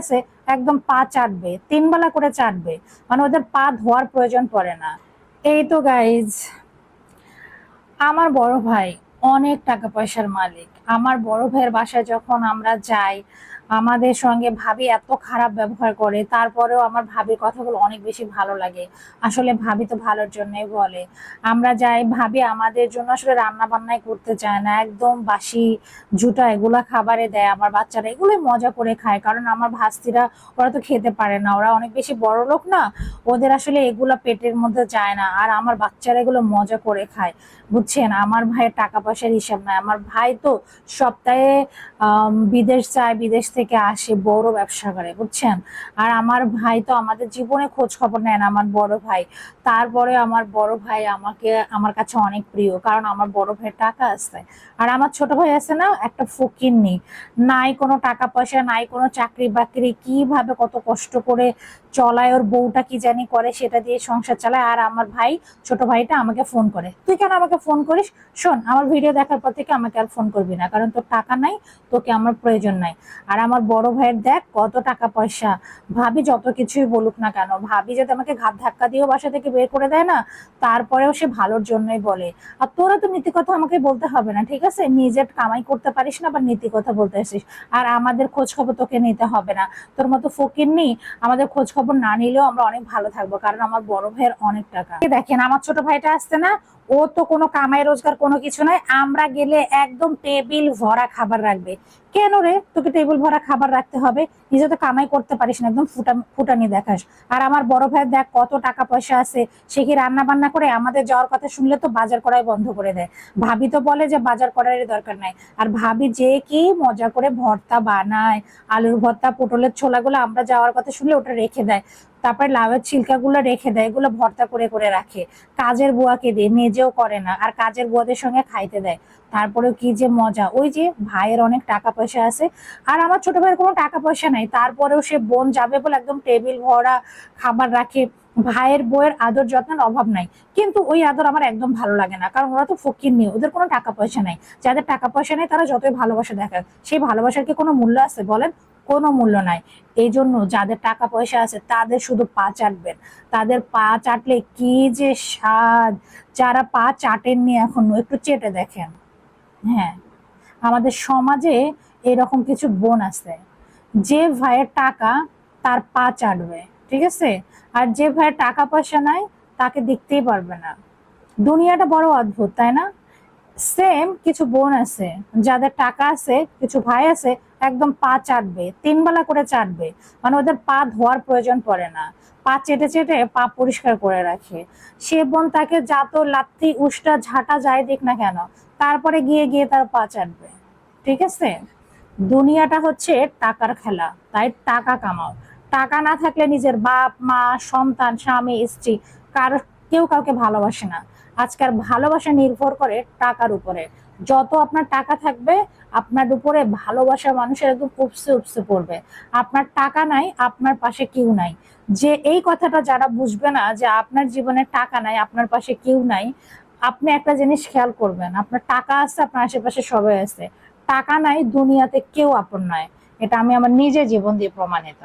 আছে, একদম পা চাটবে, তিন বেলা করে চাটবে। মানে ওদের পা ধোয়ার প্রয়োজন পড়ে না। এই তো গাইজ আমার বড় ভাই অনেক টাকা পয়সার মালিক। আমার বড় ভাইয়ের বাসায় যখন আমরা যাই আমাদের সঙ্গে ভাবি এত খারাপ ব্যবহার করে, তারপরেও আমার ভাবির কথাগুলো অনেক বেশি ভালো লাগে। আসলে ভাবি তো ভালোর জন্যই বলে। আমরা যাই, ভাবি আমাদের জন্য আসলে রান্না বান্নাই করতে চায় না, একদম বাসি জুটা এগুলা খাবারে দেয়। আমার বাচ্চারা এগুলোই মজা করে খায়, কারণ আমার ভাস্তিরা ওরা তো খেতে পারে না, ওরা অনেক বেশি বড় লোক না, ওদের আসলে এগুলা পেটের মধ্যে যায় না, আর আমার বাচ্চারা এগুলো মজা করে খায়। বুঝছেন? আমার ভাইয়ের টাকা পয়সার হিসাব নাই, আমার ভাই তো সপ্তাহে বিদেশ চায় বিদেশ থেকে আসে বড় ব্যবসা করে, বুঝছেন? আর আমার ভাই তো আমাদের জীবনে খোঁজ খবর নেয় না, আমার বড় ভাই। তারপরে আমার বড় ভাই আমাকে, আমার কাছে অনেক প্রিয়, কারণ আমার বড় ভাইয়ের টাকা আছে। আর আমার ছোট ভাই আছে না, একটা ফকির নেই নাই কোনো টাকা পয়সা, নাই কোনো চাকরি বাকরি, কীভাবে কত কষ্ট করে চলায়, ওর বউটা কি জানি করে, সেটা দিয়ে সংসার চালায়। আর আমার ভাই, ছোট ভাইটা আমাকে ফোন করে। তুই কেন আমাকে ফোন করিস? শোন, আমার ভিডিও দেখার পর থেকে আমাকে আর ফোন করবি না, কারণ তোর টাকা নাই, তোকে আমার প্রয়োজন নাই। আর আমার বড় ভাইয়ের দেখ কত টাকা পয়সা। ভাবি যত কিছুই বলুক না কেন, ভাবি যদি আমাকে ঘাত ধাক্কা দিয়েও বাসা থেকে বের করে দেয় না, তারপরেও সে ভালোর জন্যই বলে। আর তোরা তো নীতি কথা আমাকে বলতে হবে না, ঠিক আছে? নিজের কামাই করতে পারিস না বা নীতি কথা বলতে আসিস। আর আমাদের খোঁজ খবর তোকে নিতে হবে না। তোর মতো ফকির নেই আমাদের খোঁজ খবর না নিলেও আমরা অনেক ভালো থাকব, কারণ আমার বড় ভাইয়ের অনেক টাকা। দেখেন, আমার ছোট ভাইটা আসছে না ও তো কোনো কামাই, রোজগার, কোনো কিছু নাই আমরা গেলে একদম টেবিল ভরা খাবার রাখবে। কেন রে? তোকে টেবিল ভরা খাবার রাখতে হবে। নিজে তো কামাই করতে পারিস না, একদম ফুটা ফুটানি দেখাস। আর আমার বড় ভাই দেখ কত টাকা পয়সা আছে। সে কি রান্না বান্না করে আমাদের যাওয়ার কথা শুনলে তো বাজার করাই বন্ধ করে দেয়। ভাবি তো বলে যে বাজার করার দরকার নাই। আর ভাবি যে কি মজা করে ভর্তা বানায়, আলুর ভর্তা, পটলের ছোলাগুলো আমরা যাওয়ার কথা শুনলে ওটা রেখে দেয়। তারপরে লাউয়ের ছিলকাগুলো রেখে দেয়, এগুলো ভর্তা করে করে রাখে। কাজের বুয়াকে দিয়ে নিজেও করে না, আর কাজের বুয়াদের সঙ্গে খাইতে দেয়। তারপরেও কি যে মজা, ওই যে ভাইয়ের অনেক টাকা পয়সা আছে, আর আমার ছোট ভাইয়ের কোনো টাকা পয়সা নাই, তারপরেও সে বোন যাবে বলে একদম টেবিল ভরা খাবার রাখে। ভাইয়ের বইয়ের আদর যত্নের অভাব নাই, কিন্তু ওই আদর আমার একদম ভালো লাগে না, কারণ ওরা তো ফকির নেই ওদের কোনো টাকা পয়সা নাই। যাদের টাকা পয়সা নেই, তারা যতই ভালোবাসা দেখায় সেই ভালোবাসার কি কোনো মূল্য আছে বলেন? কোনো মূল্য নাই। এই জন্য যাদের টাকা পয়সা আছে তাদের শুধু পা চাটবেন। তাদের পা চাটলে কি যে স্বাদ। যারা পা চাটেননি এখনও, একটু চেটে দেখেন। হ্যাঁ আমাদের সমাজে এরকম কিছু বোন আছে। যে ভাইয়ের টাকা তার পা চাটবে, ঠিক আছে? আর যে ভাইয়ের টাকা পয়সা নাই, তাকে দেখতেই পারবে না। দুনিয়াটা বড় অদ্ভুত, তাই না? সেম কিছু বোন আছে, যাদের টাকা আছে, কিছু ভাই আছে একদম পা চাটবে তিন বেলা করে চাটবে। মানে ওদের পা ধোয়ার প্রয়োজন পড়ে না। পা চেটে চেটে পা পরিষ্কার করে রাখে। সে বোন তাকে যত লাত্তি, উষ্টা, ঝাঁটা যায় দেখ না কেন, তারপরে গিয়ে গিয়ে তার পা চাটবে। ঠিক আছে? দুনিয়াটা হচ্ছে টাকার খেলা, তাই টাকা কামাও। টাকা না থাকলে নিজের বাপ, মা, সন্তান, স্বামী, স্ত্রী কার, কেউ কাউকে ভালোবাসে না। আজকাল ভালোবাসা নির্ভর করে টাকার উপরে। যত আপনার টাকা থাকবে আপনার উপরে ভালোবাসা মানুষের একদম উপসে উপসে পড়বে। আপনার টাকা নাই, আপনার পাশে কেউ নাই। যে এই কথাটা যারা বুঝবে না যে আপনার জীবনে টাকা নাই, আপনার পাশে কেউ নাই, আপনি একটা জিনিস খেয়াল করবেন, আপনার টাকা আছে, আপনার আশেপাশে সবাই আছে। টাকা নাই, দুনিয়াতে কেউ আপন নয়। এটা আমি আমার নিজের জীবন দিয়ে প্রমাণিত।